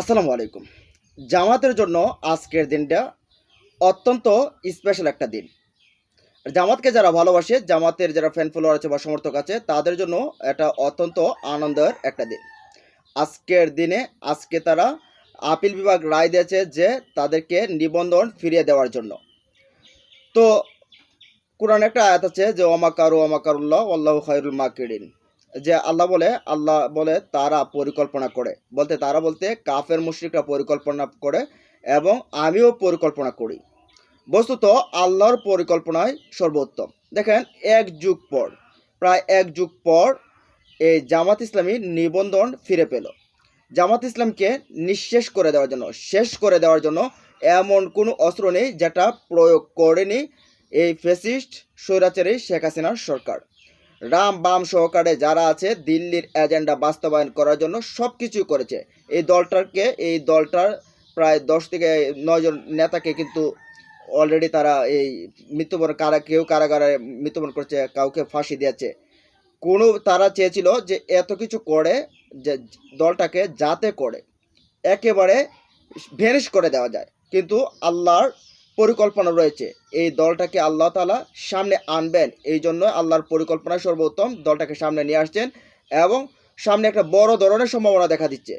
আসসালামু আলাইকুম। জামাতের জন্য আজকের দিনটা অত্যন্ত স্পেশাল একটা দিন। জামাতকে যারা ভালোবাসে, জামাতের যারা ফ্যান ফলোয়ার আছে বা সমর্থক আছে, তাদের জন্য এটা অত্যন্ত আনন্দের একটা দিন। আজকের দিনে, আজকে তারা আপিল বিভাগ রায় দিয়েছে যে তাদেরকে নিবন্ধন ফিরিয়ে দেওয়ার জন্য। তো কোরআন একটা আয়াত আছে যে ওমাকারু ওমাকারুল্লাহ আল্লাহ খায়রুল মাকিরিন। যে আল্লাহ বলে আল্লাহ বলে তারা পরিকল্পনা করে। বলতে তারা বলতে কাফের মুশরিকরা পরিকল্পনা করে এবং আমিও পরিকল্পনা করি। বস্তুত আল্লাহর পরিকল্পনায় সর্বোত্তম। দেখেন, এক যুগ পর, প্রায় এক যুগ পর এই জামাত ইসলামী নিবন্ধন ফিরে পেল। জামাত ইসলামকে নিঃশেষ করে দেওয়ার জন্য, শেষ করে দেওয়ার জন্য এমন কোনো অস্ত্র নেই যেটা প্রয়োগ করেনি এই ফেসিস্ট স্বৈরাচারী শেখ হাসিনার সরকার। রাম বাম সহকারে যারা আছে, দিল্লির এজেন্ডা বাস্তবায়ন করার জন্য সব কিছুই করেছে। এই দলটাকে এই দলটার প্রায় দশ থেকে নয়জন নেতাকে কিন্তু অলরেডি তারা এই মৃত্যুবরণ কারা, কেউ কারাগারে মৃত্যুবরণ করছে, কাউকে ফাঁসি দিয়েছে। কোনো তারা চেয়েছিল যে এত কিছু করে, যে দলটাকে যাতে করে একেবারে ভ্যানিশ করে দেওয়া যায়। কিন্তু আল্লাহর পরিকল্পনা রয়েছে। এই দলটাকে আল্লাহ তালা সামনে আনবেন। এই জন্য আল্লাহর পরিকল্পনা সর্বোত্তম দলটাকে সামনে নিয়ে আসছেন এবং সামনে একটা বড় ধরনের সম্ভাবনা দেখা দিচ্ছে।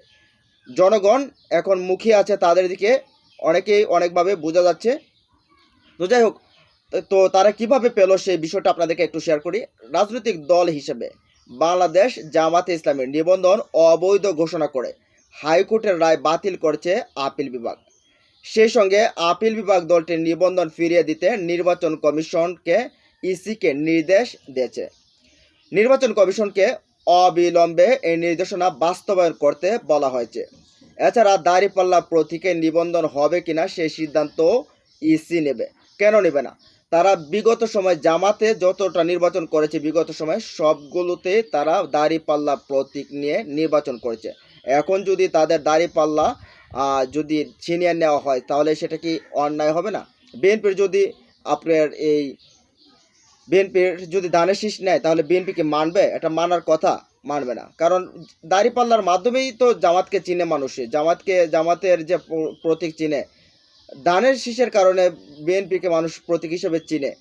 জনগণ এখন মুখিয়ে আছে তাদের দিকে। অনেকেই অনেকভাবে বোঝা যাচ্ছে। তো যাই হোক, তো- তারা কীভাবে পেল সেই বিষয়টা আপনাদেরকে একটু শেয়ার করি। রাজনৈতিক দল হিসেবে বাংলাদেশ জামাতে ইসলামের নিবন্ধন অবৈধ ঘোষণা করে হাইকোর্টের রায় বাতিল করছে আপিল বিভাগ। সেই সঙ্গে আপিল বিভাগ দলটির নিবন্ধন ফিরিয়ে দিতে নির্বাচন কমিশনকে ইসিকে নির্দেশ দিয়েছে। নির্বাচন কমিশনকে অবিলম্বে এই নির্দেশনা বাস্তবায়ন করতে বলা হয়েছে। এছাড়া দাঁড়িপাল্লা প্রতীকে নিবন্ধন হবে কিনা সেই সিদ্ধান্ত ইসি নেবে। কেন নেবে না? তারা বিগত সময় জামাতে যতটা নির্বাচন করেছে, বিগত সময় সবগুলোতে তারা দাঁড়িপাল্লা প্রতীক নিয়ে নির্বাচন করেছে। এখন যদি তাদের দাঁড়িপাল্লা যদি ছিনিয়ে নেওয়া হয়, তাহলে সেটা কি অন্যায় হবে না? বিএনপির যদি আপনার এই বিএনপির যদি ধানের শীষ নেয়, তাহলে বিএনপিকে মানবে? এটা মানার কথা মানবে না। কারণ দাঁড়িপাল্লার মাধ্যমেই তো জামাতকে চিনে মানুষে। জামাতকে, জামাতের যে প্রতীক চিনে। ধানের শীষের কারণে বিএনপিকে মানুষ প্রতীক হিসেবে চিনে।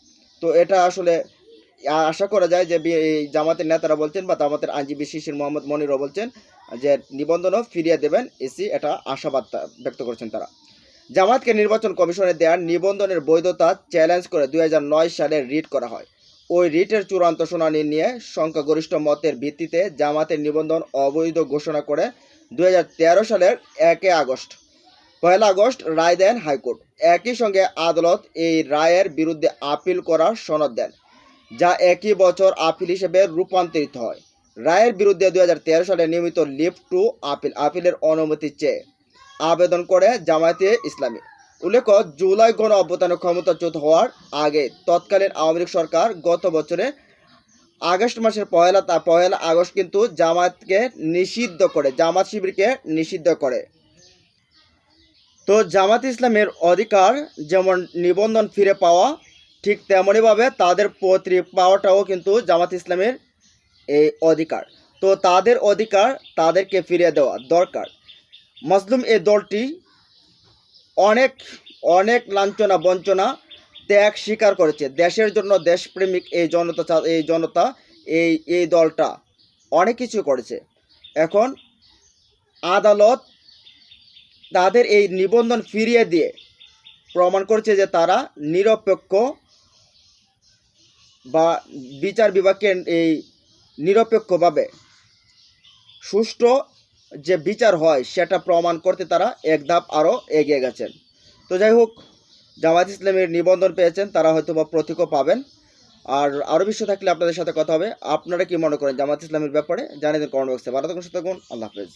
তো এটা আসলে আশা করা যায় যে জামাতের নেতারা বলছেন বা জামাতের আইনজীবী শিশির মোহাম্মদ মনিরও বলছেন যে নিবন্ধনও ফিরিয়ে দেবেন এসি এটা আশাবাদ ব্যক্ত করেছেন তারা। জামাতকে নির্বাচন কমিশনে দেওয়ার নিবন্ধনের বৈধতা চ্যালেঞ্জ করে দুই সালে রিট করা হয়। ওই রিটের চূড়ান্ত শুনানি নিয়ে সংখ্যাগরিষ্ঠ মতের ভিত্তিতে জামাতের নিবন্ধন অবৈধ ঘোষণা করে দু হাজার তেরো সালের একে আগস্ট, পয়লা আগস্ট রায় দেন হাইকোর্ট। একই সঙ্গে আদালত এই রায়ের বিরুদ্ধে আপিল করার সনদ দেন, যা একই বছর আপিল হিসেবে রূপান্তরিত হয়। রায়ের বিরুদ্ধে দুই হাজার তেরো সালে নিয়মিত লিফট টু আপিল, আপিলের অনুমতি চেয়ে আবেদন করে জামায়াতে ইসলামী। উল্লেখ্য, জুলাই গণ অভ্যুত্থানের ক্ষমতাচ্যুত হওয়ার আগে তৎকালীন আওয়ামী লীগ সরকার গত বছরে আগস্ট মাসের পয়লা তা, পয়লা আগস্ট কিন্তু জামাতকে নিষিদ্ধ করে জামাত শিবিরকে নিষিদ্ধ করে। তো জামাত ইসলামের অধিকার যেমন নিবন্ধন ফিরে পাওয়া ঠিক তেমনইভাবে তাদের পত্রিক পাওয়াটাও কিন্তু জামাত ইসলামের এই অধিকার। তো তাদের অধিকার তাদেরকে ফিরিয়ে দেওয়া দরকার। মজলুম এই দলটি অনেক অনেক লাঞ্ছনা, বঞ্চনা, ত্যাগ স্বীকার করেছে। দেশের জন্য দেশপ্রেমিক এই জনতা এই জনতা, এই এই দলটা অনেক কিছু করেছে। এখন আদালত তাদের এই নিবন্ধন ফিরিয়ে দিয়ে প্রমাণ করছে যে তারা নিরপেক্ষ বা বিচার বিভাগকে এই নিরপেক্ষভাবে সুষ্ঠু যে বিচার হয়, সেটা প্রমাণ করতে তারা এক ধাপ আরও এগিয়ে গেছেন। তো যাই হোক জামাত ইসলামের নিবন্ধন পেয়েছেন, তারা হয়তো বা প্রতীকও পাবেন। আর আরও বিশ্ব থাকলে আপনাদের সাথে কথা হবে। আপনারা কি মনে করেন জামাত ইসলামের ব্যাপারে? জানিয়ে দিন কমেন্ট বক্সে। ভালো থাকুন থাকুন। আল্লাহ হাফেজ।